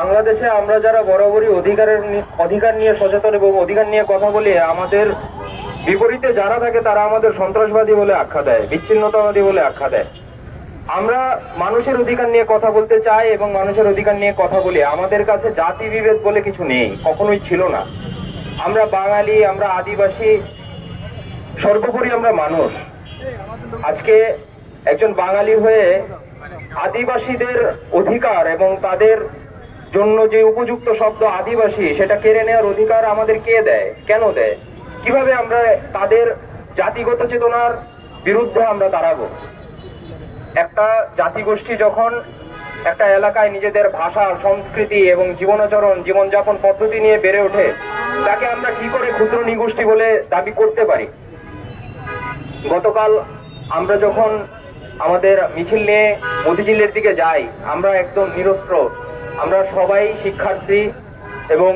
বাংলাদেশে আমরা যারা বরাবরই অধিকারের অধিকার নিয়ে সচেতন এবং অধিকার নিয়ে কথা বলি, আমাদের বিপরীতে যারা থাকে তারা আমাদের সন্ত্রাসবাদী বলে আখ্যা দেয়, বিচ্ছিন্নতাবাদী বলে আখ্যা দেয়। আমরা মানুষের অধিকার নিয়ে কথা বলতে চাই এবং মানুষের অধিকার নিয়ে কথা বলি। আমাদের কাছে জাতি বিভেদ বলে কিছু নেই, কখনোই ছিল না। আমরা বাঙালি, আমরা আদিবাসী, সর্বোপরি আমরা মানুষ। আজকে একজন বাঙালি হয়ে আদিবাসীদের অধিকার এবং তাদের জন্য যে উপযুক্ত শব্দ আদিবাসী, সেটা কেড়ে নেওয়ার অধিকার আমাদের কে দেয়? কেন দেয়? কীভাবে আমরা তাদের জাতিগত চেতনার বিরুদ্ধে আমরা দাঁড়াবো? একটা জাতিগোষ্ঠী যখন একটা এলাকায় নিজেদের ভাষা, সংস্কৃতি এবং জীবনাচরণ, জীবনযাপন পদ্ধতি নিয়ে বেড়ে ওঠে, তাকে আমরা কি করে ক্ষুদ্র নিগোষ্ঠী বলে দাবি করতে পারি? গতকাল আমরা যখন আমাদের মিছিল নিয়ে মতিঝিলের দিকে যাই, আমরা একদম নিরস্ত্র আমরা সবাই শিক্ষার্থী এবং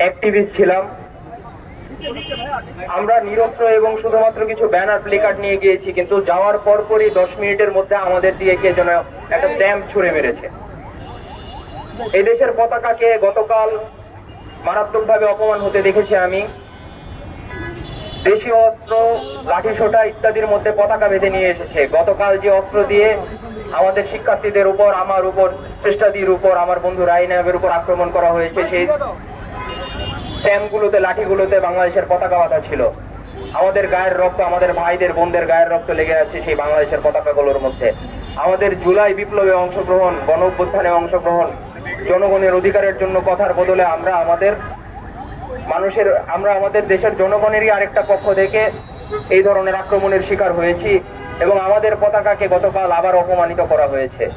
অ্যাক্টিভিস্ট ছিলাম। আমরা নিরস্ত্র এবং শুধুমাত্র কিছু ব্যানার প্লেকার্ড নিয়ে গিয়েছি, কিন্তু যাওয়ার পরপরই দশ মিনিটের মধ্যে আমাদের দিয়ে কে যেন একটা স্ট্যাম্প ছুড়ে মেরেছে। এই দেশের পতাকাকে গতকাল মারাত্মকভাবে অপমান হতে দেখেছি আমি। দেশীয় অস্ত্র, লাঠিসোঁটা ইত্যাদির মধ্যে পতাকা বেঁধে নিয়ে এসেছে। গতকাল যে অস্ত্র দিয়ে আমাদের শিক্ষার্থীদের উপর আমার উপর শ্রেষ্ঠাদির উপর আমার বন্ধু রাইনাবের উপর আক্রমণ করা হয়েছে। সেই স্ট্যাম্পগুলোতে লাঠিগুলোতে বাংলাদেশের পতাকা বাঁধা ছিল। আমাদের গায়ের রক্ত আমাদের ভাইদের বোনদের গায়ের রক্ত লেগে আছে সেই বাংলাদেশের পতাকাগুলোর মধ্যে। আমাদের জুলাই বিপ্লবে অংশগ্রহণ গণ অভ্যুত্থানে অংশগ্রহণ জনগণের অধিকারের জন্য কথার বদলে আমরা আমাদের মানুষের আমরা আমাদের দেশের জনগণেরই আরেকটা পক্ষ থেকে এই ধরনের আক্রমণের শিকার হয়েছি। এবং আমাদের পতাকাকে গতকাল আবার অপমানিত করা হয়েছে।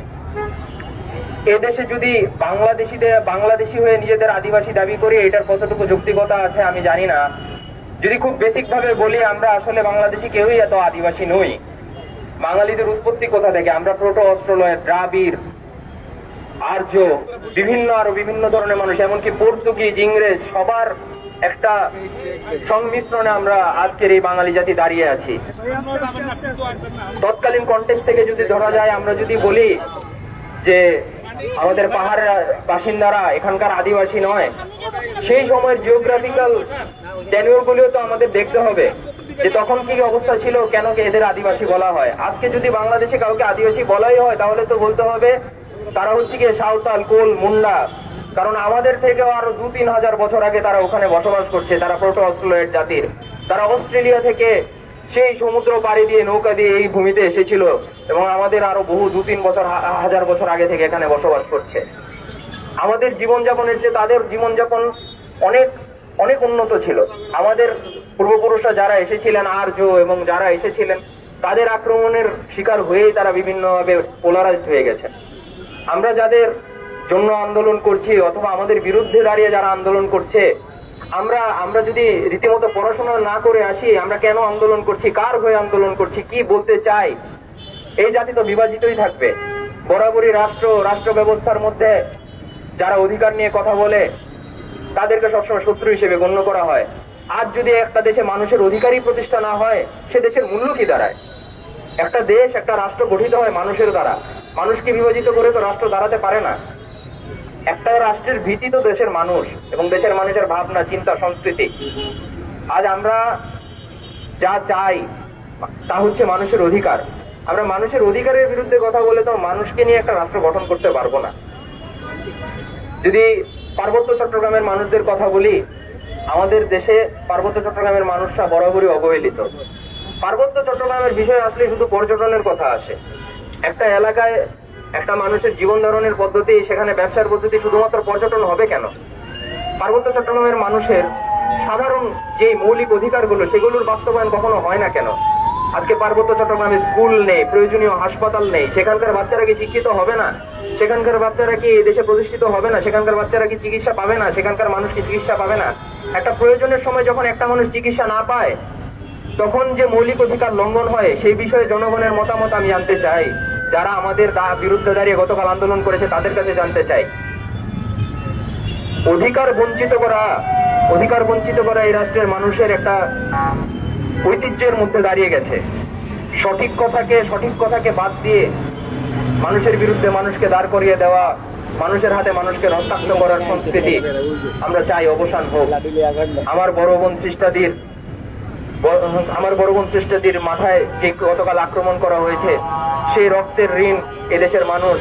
এদেশে যদি বাংলাদেশিদের, বাংলাদেশি হয়ে নিজেদের আদিবাসী দাবি করি, এটার কতটুকু যুক্তিকতা আছে আমি জানি না। যদি খুব বেসিক ভাবে বলি, আমরা আসলে বাংলাদেশি কেউই এত আদিবাসী নই। বাঙালিদের উৎপত্তি কোথা থেকে? আমরা প্রোটো অস্ট্রেলয়েড দ্রাবিড় আর্য, বিভিন্ন আরও বিভিন্ন ধরনের মানুষ, এমনকি পর্তুগিজ, ইংরেজ, সবার একটা সংমিশ্রণে আমরা আজকের এই বাঙালি জাতি দাঁড়িয়ে আছি। তৎকালীন কন্টেক্স থেকে যদি ধরা যায়, আমরা যদি বলি যে আমাদের পাহাড়ের, বাসিন্দারা এখানকার আদিবাসী নয়, সেই সময়ের জিওগ্রাফিক্যাল ট্যানুয়ার গুলিও তো আমাদের দেখতে হবে যে তখন কি অবস্থা ছিল, কেন এদের আদিবাসী বলা হয়। আজকে যদি বাংলাদেশে কাউকে আদিবাসী বলাই হয়, তাহলে তো বলতে হবে তারা হচ্ছে গিয়ে সাঁওতাল, কোল, মুন্ডা। কারণ আমাদের থেকেও আরও দু তিন হাজার বছর আগে তারা ওখানে বসবাস করছে, তারা প্রোটো অস্ট্রেলিয়ার জাতির। তারা অস্ট্রেলিয়া থেকে সেই সমুদ্র পাড়ি দিয়ে নৌকা দিয়ে এই ভূমিতে এসেছিল এবং আমাদের আরও বহু দু তিন বছর হাজার বছর আগে থেকে এখানে বসবাস করছে। আমাদের জীবনযাপনের যে তাদের জীবনযাপন অনেক অনেক উন্নত ছিল। আমাদের পূর্বপুরুষরা যারা এসেছিলেন, আর্য এবং যারা এসেছিলেন, তাদের আক্রমণের শিকার হয়েই তারা বিভিন্নভাবে পোলারাইজড হয়ে গেছে। আমরা যাদের জন্য আন্দোলন করছি অথবা আমাদের বিরুদ্ধে দাঁড়িয়ে যারা আন্দোলন করছে, আমরা আমরা যদি রীতিমতো পড়াশোনা না করে আসি, আমরা কেন আন্দোলন করছি, কার হয়ে আন্দোলন করছি, কি বলতে চাই, এই জাতি তো বিভাজিতই থাকবে। বরাবরই রাষ্ট্র রাষ্ট্র ব্যবস্থার মধ্যে যারা অধিকার নিয়ে কথা বলে, তাদেরকে সবসময় শত্রু হিসেবে গণ্য করা হয়। আজ যদি একটা দেশে মানুষের অধিকারই প্রতিষ্ঠা না হয়, সে দেশের মূল্য কি দাঁড়ায়? একটা দেশ, একটা রাষ্ট্র গঠিত হয় মানুষের দ্বারা। মানুষকে বিভাজিত করে তো রাষ্ট্র দাঁড়াতে পারে না। একটা রাষ্ট্রের ভীতি তো দেশের মানুষ এবং দেশের মানুষের ভাবনা, চিন্তা, সংস্কৃতি। আজ আমরা যা চাই, তা হচ্ছে মানুষের অধিকার। আমরা মানুষের অধিকারের বিরুদ্ধে কথা বলে তো মানুষকে নিয়ে একটা রাষ্ট্র গঠন করতে পারব না। যদি পার্বত্য চট্টগ্রামের মানুষদের কথা বলি, আমাদের দেশে পার্বত্য চট্টগ্রামের মানুষরা বরাবরই অবহেলিত। পার্বত্য চট্টগ্রামের বিষয় আসলে শুধু পর্যটনের কথা আসে। একটা এলাকায় একটা মানুষের জীবন ধারণের পদ্ধতি, সেখানে ব্যবসার পদ্ধতি শুধুমাত্র পর্যটন হবে কেন? পার্বত্য চট্টগ্রামের মানুষের সাধারণ যে মৌলিক অধিকারগুলো, সেগুলোর বাস্তবায়ন কখনো হয় না কেন? আজকে পার্বত্য চট্টগ্রামে স্কুল নেই, প্রয়োজনীয় হাসপাতাল নেই, সেখানকার বাচ্চারা কি শিক্ষিত হবে না? সেখানকার বাচ্চারা কি দেশে প্রতিষ্ঠিত হবে না? সেখানকার বাচ্চারা কি চিকিৎসা পাবে না? সেখানকার মানুষ কি চিকিৎসা পাবে না? একটা প্রয়োজনের সময় যখন একটা মানুষ চিকিৎসা না পায় তখন যে মৌলিক অধিকার লঙ্ঘন হয়, সেই বিষয়ে জনগণের মতামত আমি জানতে চাই। যারা আমাদের বিরুদ্ধে দাঁড়িয়ে গতকাল আন্দোলন করেছে, তাদের কাছে জানতে চাই। অধিকার বঞ্চিত করা, অধিকার বঞ্চিত করা এই রাষ্ট্রের মানুষের একটা ঐতিহ্যের মধ্যে দাঁড়িয়ে গেছে। সঠিক কথাকে সঠিক কথাকে বাদ দিয়ে মানুষের বিরুদ্ধে মানুষকে দাঁড় করিয়ে দেওয়া, মানুষের হাতে মানুষকে রক্তাক্ত করার সংস্কৃতি আমরা চাই অবসান হোক। আমার বড় বোন সৃষ্টাদির আমার বড় বোন সৃষ্টাদির মাথায় যে গতকাল আক্রমণ করা হয়েছে, সেই রক্তের ঋণ এদেশের মানুষ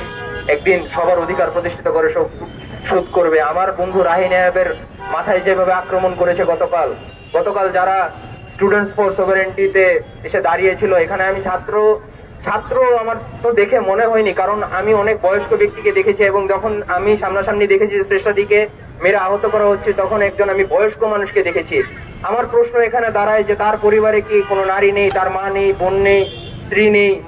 একদিন সবার অধিকার প্রতিষ্ঠিত করে শোধ- করবে। আমার বন্ধু রাহিন নায়াবের মাথায় যেভাবে আক্রমণ করেছে গতকাল গতকাল যারা স্টুডেন্টস ফর সোভারেন্টিতে এসে দাঁড়িয়েছিল, এখানে আমি ছাত্র ছাত্র আমার তো দেখে মনে হয়নি, কারণ আমি অনেক বয়স্ক ব্যক্তিকে দেখেছি এবং যখন আমি সামনাসামনি দেখেছি শ্রেষ্ঠাদিকে মেরে আহত করা হচ্ছে, তখন একজন আমি বয়স্ক মানুষকে দেখেছি। আমার প্রশ্ন এখানে দাঁড়ায় যে তার পরিবারে কি কোনো নারী নেই, তার মা নেই, বোন নেই, স্ত্রী নেই?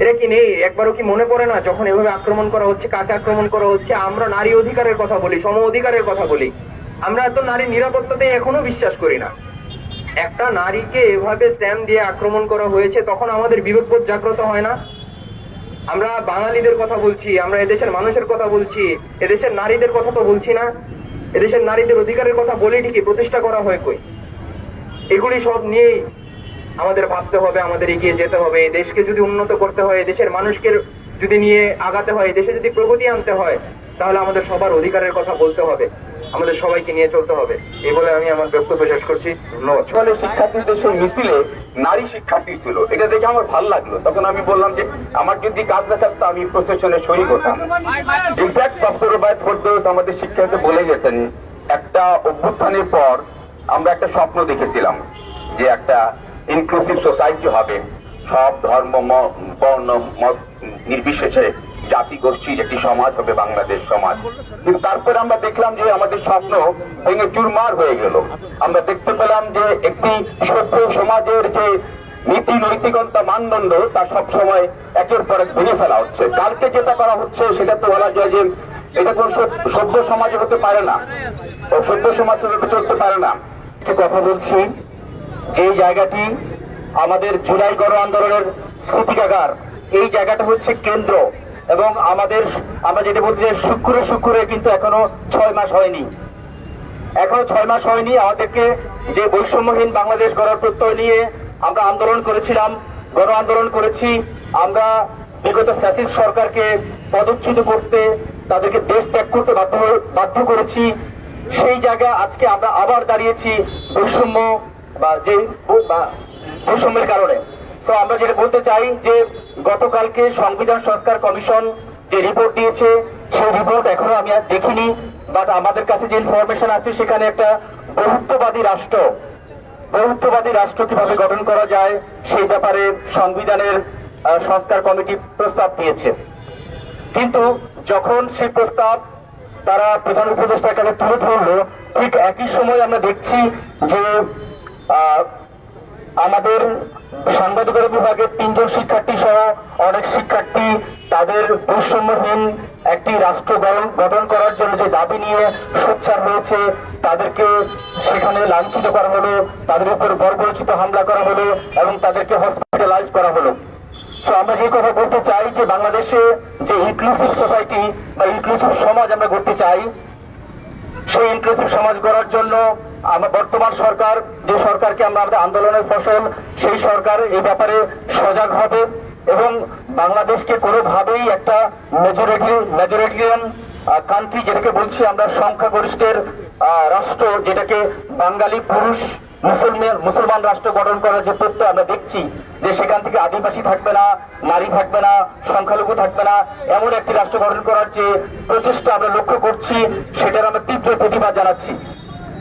এরা কি নেই? একবারও কি মনে পড়ে না যখন এভাবে আক্রমণ করা হচ্ছে, কাকে আক্রমণ করা হচ্ছে? আমরা নারী অধিকারের কথা বলি, সম অধিকারের কথা বলি। আমরা তো নারী নিরাপত্তাতে এখনও বিশ্বাস করি না। একটা নারীকে এভাবে স্ট্যাম্প দিয়ে আক্রমণ করা হয়েছে, তখন আমাদের বিবেকবোধ জাগ্রত হয় না? আমরা বাঙালিদের কথা বলছি, আমরা এদেশের মানুষের কথা বলছি, এদেশের নারীদের কথা তো বলছি না। এদেশের নারীদের অধিকারের কথা বলে ঠিকই প্রতিষ্ঠা করা হয় কই? এগুলি সব নিয়েই আমাদের ভাবতে হবে, আমাদের এগিয়ে যেতে হবে। এই দেশকে যদি উন্নত করতে হয় দেশের মানুষকে যদি নিয়ে আগাতে হয় দেশে যদি প্রগতি আনতে হয় তাহলে আমাদের সবার অধিকারের কথা বলতে হবে। আমাদের সবাইকে নিয়ে চলতে হবে। এই বলে আমি আমার বক্তব্য শেষ করছি। ধন্যবাদ। শিক্ষার্থীদের সেই মিছিলে নারী শিক্ষার্থী ছিল। এটা দেখে আমার ভালো লাগল। তখন আমি বললাম যে, আমার যদি কাজ না থাকতো, আমি প্রসেশনে শরীর হতাম ইনফ্যাক্ট ডক্টর রুবায়ত ফরদৌস আমাদের শিক্ষার্থী বলে গেছেন, একটা অভ্যুত্থানের পর আমরা একটা স্বপ্ন দেখেছিলাম যে একটা ইনক্লুসিভ সোসাইটি হবে। সব ধর্ম বর্ণ, মত নির্বিশেষে জাতি গোষ্ঠীর একটি সমাজ হবে বাংলাদেশ সমাজ। কিন্তু তারপরে আমরা দেখলাম যে আমাদের স্বপ্ন ভেঙে চুরমার হয়ে গেল। আমরা দেখতে পেলাম যে একটি সভ্য সমাজের যে নীতি নৈতিকতা মানদণ্ড, তা সবসময় একের পর এক ভেঙে ফেলা হচ্ছে। কালকে যেটা করা হচ্ছে, সেটা তো বলা যায় যে এটা কোন সভ্য সমাজে হতে পারে না। সভ্য সমাজ চলতে পারে না। কথা বলছি, যে জায়গাটি আমাদের জুলাই গণ আন্দোলনের স্মৃতিকাগার, এই জায়গাটা হচ্ছে কেন্দ্র। এবং আমাদের, আমরা যেটা বলছি যে শুক্রে শুক্রে কিন্তু এখনও ছয় মাস হয়নি। এখনও ছয় মাস হয়নি আমাদেরকে যে বৈষম্যহীন বাংলাদেশ গড়ার প্রত্যয় নিয়ে আমরা আন্দোলন করেছিলাম, গণ আন্দোলন করেছি। আমরা বিগত ফ্যাসিস্ট সরকারকে পদচ্যুত করতে, তাদেরকে দেশ ত্যাগ করতে বাধ্য বাধ্য করেছি। সেই জায়গা আজকে আমরা আবার দাঁড়িয়েছি বৈষম্য বা যে বৈষম্যের কারণে। সো আমরা যেটা বলতে চাই যে গতকালকে সংবিধান সংস্কার কমিশন যে রিপোর্ট দিয়েছে, সেই রিপোর্ট এখনও আমি আর দেখিনি বাট আমাদের কাছে যে ইনফরমেশন আছে, সেখানে একটা বহুত্ববাদী রাষ্ট্র বহুত্ববাদী রাষ্ট্র কীভাবে গঠন করা যায়, সেই ব্যাপারে সংবিধানের সংস্কার কমিটি প্রস্তাব দিয়েছে। কিন্তু যখন সেই প্রস্তাব তারা প্রধান উপদেষ্টার কাছে তুলে ধরলো, ঠিক একই সময় আমরা দেখছি যে আমাদের সাংবাদিকতা বিভাগের তিনজন শিক্ষার্থী সহ অনেক শিক্ষার্থী তাদের বৈষম্যহীন একটি রাষ্ট্র গঠন- করার জন্য যে দাবি নিয়ে সোচ্চার হয়েছে, তাদেরকে সেখানে লাঞ্ছিত করা হলো, তাদের উপর বর্বরচিত হামলা করা হলো এবং তাদেরকে হসপিটালাইজ করা হলো। তো আমরা যে কথা বলতে চাই যে বাংলাদেশে যে ইনক্লুসিভ সোসাইটি বা ইনক্লুসিভ সমাজ আমরা করতে চাই, সেই ইনক্লুসিভ সমাজ গড়ার জন্য বর্তমান সরকার, যে সরকারকে আমরা আমাদের আন্দোলনের ফসল, সেই সরকার এই ব্যাপারে সজাগ হবে এবং বাংলাদেশকে কোনোভাবেই একটা মেজরিটি মেজরিটিয়ান কান্ট্রি যেটাকে বলছি আমরা, সংখ্যাগরিষ্ঠের রাষ্ট্র যেটাকে বাঙালি পুরুষ মুসলমান মুসলমান রাষ্ট্র গঠন করার যে প্রত্যয় আমরা দেখছি, যে সেখান থেকে আদিবাসী থাকবে না, নারী থাকবে না, সংখ্যালঘু থাকবে না, এমন একটি রাষ্ট্র গঠন করার যে প্রচেষ্টা আমরা লক্ষ্য করছি, সেটার আমরা তীব্র প্রতিবাদ জানাচ্ছি।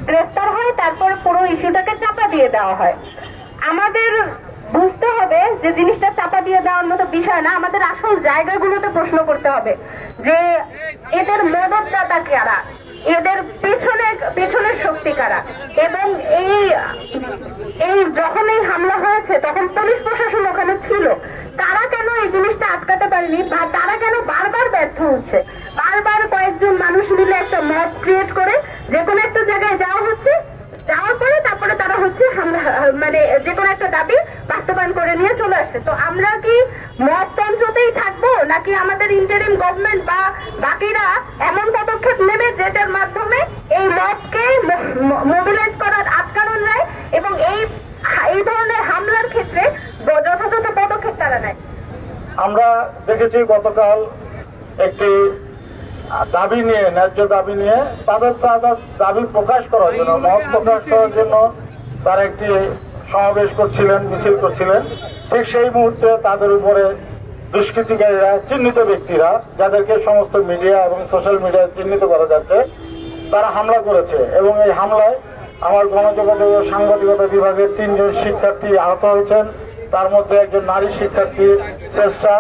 গ্রেফতার হয়, তারপর পুরো ইস্যুটাকে চাপা দিয়ে দেওয়া হয়। আমাদের বুঝতে হবে যে জিনিসটা চাপা দিয়ে দেওয়ার মতো বিষয় না, আমাদের আসল জায়গাগুলোতে প্রশ্ন করতে হবে যে এদের মদতদাতা কারা? এদের পেছনে, পেছনের শক্তি কারা? এবং এই এই যখন এই হামলা হয়েছে, তখন পুলিশ প্রশাসন ওখানে ছিল। তারা কেন এই জিনিসটা আটকাতে পারেনি বা তারা কেন বারবার ব্যর্থ হচ্ছে? বারবার কয়েকজন মানুষ মিলে একটা মব ক্রিয়েট করে যে কোনো একটা জায়গায় যাওয়া হচ্ছে, যাওয়ার পরে তারপরে তারা হচ্ছে মানে যে কোনো একটা দাবি বাস্তবায়ন করে নিয়ে চলে আসছে। তো আমরা কি মততন্ত্রতেই থাকব, নাকি আমাদের ইন্টারিম গভর্নমেন্ট বা বাকিরা এমন পদক্ষেপ নেবে যেটার মাধ্যমে এই মতকে মোবিলাইজ করার আটকানো যায় এবং এই এই ধরনের হামলার ক্ষেত্রে যথাযথ পদক্ষেপ তারা নেয়? আমরা দেখেছি গতকাল একটি দাবি নিয়ে ন্যায্য দাবি নিয়ে তাদের তাদের দাবি প্রকাশ করার জন্য মত প্রকাশ করার জন্য তারা একটি সমাবেশ করছিলেন মিছিল করছিলেন। ঠিক সেই মুহূর্তে তাদের উপরে দুষ্কৃতিকারীরা চিহ্নিত ব্যক্তিরা যাদেরকে সমস্ত মিডিয়া এবং সোশ্যাল মিডিয়ায় চিহ্নিত করা যাচ্ছে তারা হামলা করেছে এবং এই হামলায় আমার গণযোগাযোগ ও সাংবাদিকতা বিভাগের তিনজন শিক্ষার্থী আহত হয়েছেন। তার মধ্যে একজন নারী শিক্ষার্থী চেষ্টা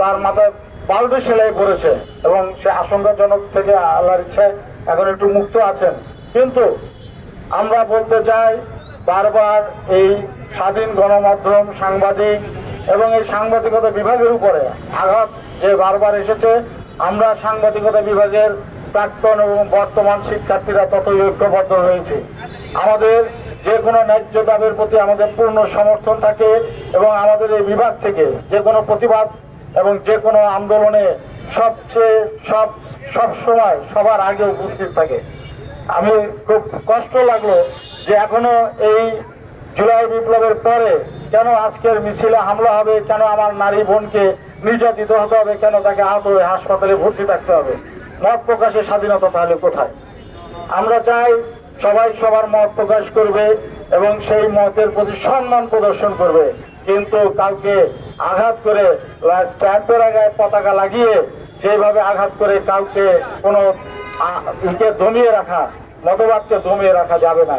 তার মাথায় বাল্টি সেলাই করেছে এবং সে আশঙ্কাজনক থেকে আল্লাহর ইচ্ছায় এখন একটু মুক্ত আছেন। কিন্তু আমরা বলতে চাই, বারবার এই স্বাধীন গণমাধ্যম, সাংবাদিক এবং এই সাংবাদিকতা বিভাগের উপরে আঘাত যে বারবার এসেছে, আমরা সাংবাদিকতা বিভাগের প্রাক্তন এবং বর্তমান শিক্ষার্থীরা ততই ঐক্যবদ্ধ হয়েছে। আমাদের যে কোনো ন্যায্য দাবির প্রতি আমাদের পূর্ণ সমর্থন থাকে এবং আমাদের এই বিভাগ থেকে যে কোনো প্রতিবাদ এবং যে কোনো আন্দোলনে সবচেয়ে সব সব সময় সবার আগে উপস্থিত থাকে। আমি খুব কষ্ট লাগল যে এখনও এই জুলাই বিপ্লবের পরে কেন আজকের মিছিলে হামলা হবে, কেন আমার নারী বোনকে নির্যাতিত হতে হবে, কেন তাকে আহত হয়ে হাসপাতালে ভর্তি থাকতে হবে। মত প্রকাশের স্বাধীনতা তাহলে কোথায়? আমরা চাই সবাই সবার মত প্রকাশ করবে এবং সেই মতের প্রতি সম্মান প্রদর্শন করবে। কিন্তু কাউকে আঘাত করে স্ট্যাম্পের আগায় পতাকা লাগিয়ে সেইভাবে আঘাত করে কাউকে কোনো ইকে দমিয়ে রাখা, মতবাদকে দমিয়ে রাখা যাবে না।